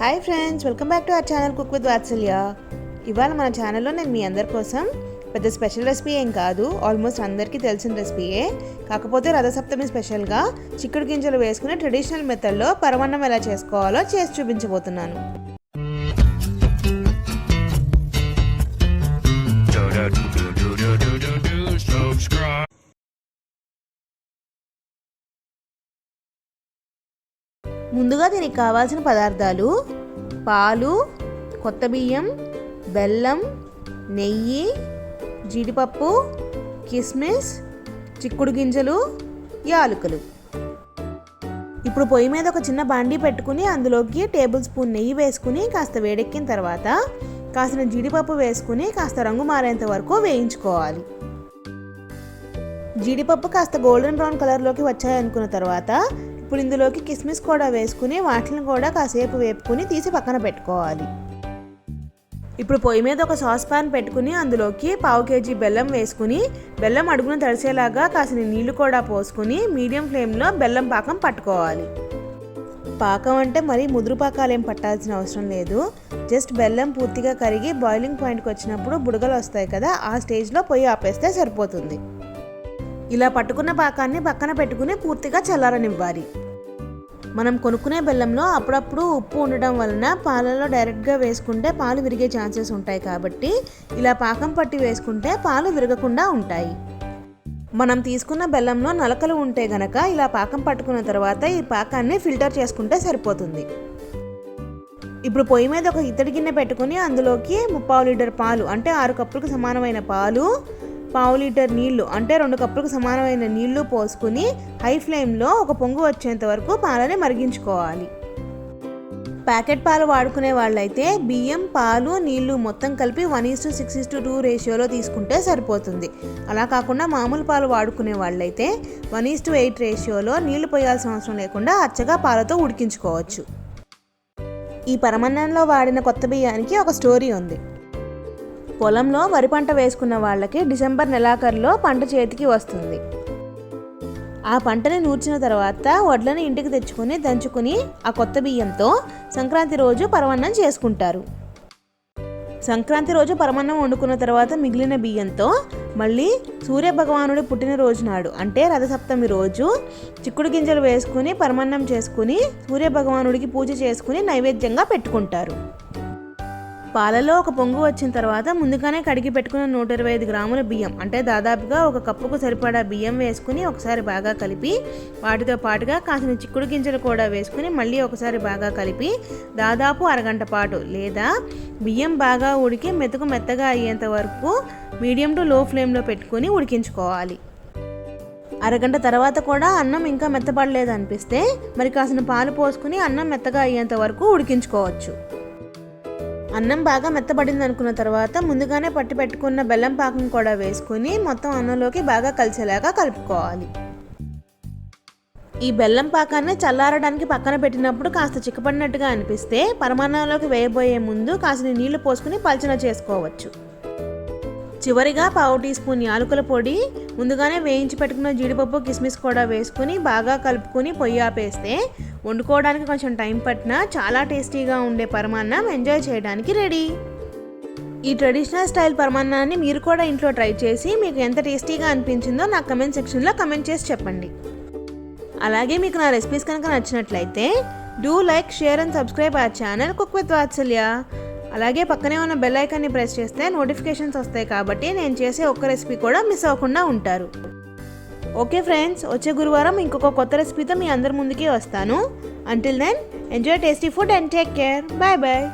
Hi friends welcome back to our channel cook with Vatsalya. ఇవాళ మన ఛానల్లో నేను మీ అందరి కోసం పెద్ద స్పెషల్ రెసిపీ ఏం కాదు ఆల్మోస్ట్ అందరికీ తెలిసిన రెసిపీయే. కాకపోతే రథసప్తమి స్పెషల్గా చిక్కుడు గింజలు వేసుకుని ట్రెడిషనల్ మెథడ్లో పరమన్నం ఎలా చేసుకోవాలో చేసి చూపించబోతున్నాను. ముందుగా దీనికి కావాల్సిన పదార్థాలు పాలు కొత్త బియ్యం బెల్లం నెయ్యి జీడిపప్పు కిస్మిస్ చిక్కుడు గింజలు యాలకులు. ఇప్పుడు పొయ్యి మీద ఒక చిన్న బాండీ పెట్టుకుని అందులోకి టేబుల్ స్పూన్ నెయ్యి వేసుకుని కాస్త వేడెక్కిన తర్వాత కాసిన జీడిపప్పు వేసుకుని కాస్త రంగు మారేంత వరకు వేయించుకోవాలి. జీడిపప్పు కాస్త గోల్డెన్ బ్రౌన్ కలర్లోకి వచ్చాయనుకున్న తర్వాత ఇప్పుడు ఇందులోకి కిస్మిస్ కూడా వేసుకుని వాటిని కూడా కాసేపు వేపుకుని తీసి పక్కన పెట్టుకోవాలి. ఇప్పుడు పొయ్యి మీద ఒక సాస్ పాన్ పెట్టుకుని అందులోకి పావు కేజీ బెల్లం వేసుకుని బెల్లం అడుగున తడిసేలాగా కాసిన నీళ్ళు కూడా పోసుకుని మీడియం ఫ్లేమ్లో బెల్లం పాకం పట్టుకోవాలి. పాకం అంటే మరీ ముదురు పాకాలు ఏం పట్టాల్సిన అవసరం లేదు. జస్ట్ బెల్లం పూర్తిగా కరిగి బాయిలింగ్ పాయింట్కి వచ్చినప్పుడు బుడగలు వస్తాయి కదా ఆ స్టేజ్లో పొయ్యి ఆపేస్తే సరిపోతుంది. ఇలా పట్టుకున్న పాకాన్ని పక్కన పెట్టుకుని పూర్తిగా చల్లారనివ్వాలి. మనం కొనుక్కునే బెల్లంలో అప్పుడప్పుడు ఉప్పు ఉండడం వలన పాలలో డైరెక్ట్గా వేసుకుంటే పాలు విరిగే ఛాన్సెస్ ఉంటాయి కాబట్టి ఇలా పాకం పట్టి వేసుకుంటే పాలు విరగకుండా ఉంటాయి. మనం తీసుకున్న బెల్లంలో నలకలు ఉంటే గనక ఇలా పాకం పట్టుకున్న తర్వాత ఈ పాకాన్ని ఫిల్టర్ చేసుకుంటే సరిపోతుంది. ఇప్పుడు పొయ్యి మీద ఒక ఇత్తడి గిన్నె పెట్టుకుని అందులోకి ముప్పావు లీటర్ పాలు అంటే ఆరు కప్పులకు సమానమైన పాలు పావు లీటర్ నీళ్ళు అంటే రెండు కప్పులకు సమానమైన నీళ్ళు పోసుకుని హై ఫ్లేమ్లో ఒక పొంగు వచ్చేంత వరకు పాలని మరిగించుకోవాలి. ప్యాకెట్ పాలు వాడుకునే వాళ్ళైతే బియ్యం పాలు నీళ్ళు మొత్తం కలిపి one is to six is to two రేషియోలో తీసుకుంటే సరిపోతుంది. అలా కాకుండా మామూలు పాలు వాడుకునే వాళ్ళైతే వన్ ఈస్ టు ఎయిట్ రేషియోలో నీళ్ళు పోయాల్సిన అవసరం లేకుండా అచ్చగా పాలతో ఉడికించుకోవచ్చు. ఈ పరమన్నంలో వాడిన కొత్త బియ్యానికి ఒక స్టోరీ ఉంది. పొలంలో వరి పంట వేసుకున్న వాళ్ళకి డిసెంబర్ నెలాఖరులో పంట చేతికి వస్తుంది. ఆ పంటని నూర్చిన తర్వాత వడ్లని ఇంటికి తెచ్చుకొని దంచుకుని ఆ కొత్త బియ్యంతో సంక్రాంతి రోజు పరమాన్నం చేసుకుంటారు. సంక్రాంతి రోజు పరమన్నం వండుకున్న తర్వాత మిగిలిన బియ్యంతో మళ్ళీ సూర్య భగవానుడి పుట్టినరోజు నాడు అంటే రథసప్తమి రోజు చిక్కుడు గింజలు వేసుకుని పరమన్నం చేసుకుని సూర్య భగవానుడికి పూజ చేసుకుని నైవేద్యంగా పెట్టుకుంటారు. పాలలో ఒక పొంగు వచ్చిన తర్వాత ముందుగానే కడిగి పెట్టుకున్న నూట ఇరవై ఐదు గ్రాముల బియ్యం అంటే దాదాపుగా ఒక కప్పుకు సరిపడా బియ్యం వేసుకుని ఒకసారి బాగా కలిపి వాటితో పాటుగా కాసిన చిక్కుడు గింజలు కూడా వేసుకుని మళ్ళీ ఒకసారి బాగా కలిపి దాదాపు అరగంట పాటు లేదా బియ్యం బాగా ఉడికి మెతుకు మెత్తగా అయ్యేంత వరకు మీడియం టు లో ఫ్లేమ్లో పెట్టుకుని ఉడికించుకోవాలి. అరగంట తర్వాత కూడా అన్నం ఇంకా మెత్తపడలేదు అనిపిస్తే మరి కాసిన పాలు పోసుకుని అన్నం మెత్తగా అయ్యేంత వరకు ఉడికించుకోవచ్చు. అన్నం బాగా మెత్తబడింది అనుకున్న తర్వాత ముందుగానే పట్టి పెట్టుకున్న బెల్లం పాకం కూడా వేసుకుని మొత్తం అన్నంలోకి బాగా కలిసేలాగా కలుపుకోవాలి. ఈ బెల్లం పాకాన్ని చల్లారడానికి పక్కన పెట్టినప్పుడు కాస్త చిక్కపడినట్టుగా అనిపిస్తే పరమాన్నంలోకి వేయబోయే ముందు కాసిన నీళ్ళు పోసుకుని పల్చన చేసుకోవచ్చు. చివరిగా పావు టీ స్పూన్ యాలకుల పొడి ముందుగానే వేయించి పెట్టుకున్న జీడిపప్పు కిస్మిస్ కూడా వేసుకుని బాగా కలుపుకొని పొయ్యి ఆపేస్తే వండుకోవడానికి కొంచెం టైం పట్టినా చాలా టేస్టీగా ఉండే పరమాన్నం ఎంజాయ్ చేయడానికి రెడీ. ఈ ట్రెడిషనల్ స్టైల్ పరమాన్నాన్ని మీరు కూడా ఇంట్లో ట్రై చేసి మీకు ఎంత టేస్టీగా అనిపించిందో నా కమెంట్ సెక్షన్లో కమెంట్ చేసి చెప్పండి. అలాగే మీకు నా రెసిపీస్ కనుక నచ్చినట్లయితే do like share and subscribe our channel cook with Vatsalya. అలాగే పక్కనే ఉన్న బెల్ ఐకాన్ని ప్రెస్ చేస్తే నోటిఫికేషన్స్ వస్తాయి కాబట్టి నేను చేసే ఒక్క రెసిపీ కూడా మిస్ అవ్వకుండా ఉంటారు. ఓకే ఫ్రెండ్స్ వచ్చే గురువారం ఇంకొక కొత్త రెసిపీతో మీ అందరి ముందుకే వస్తాను. Until then enjoy tasty food and take care bye bye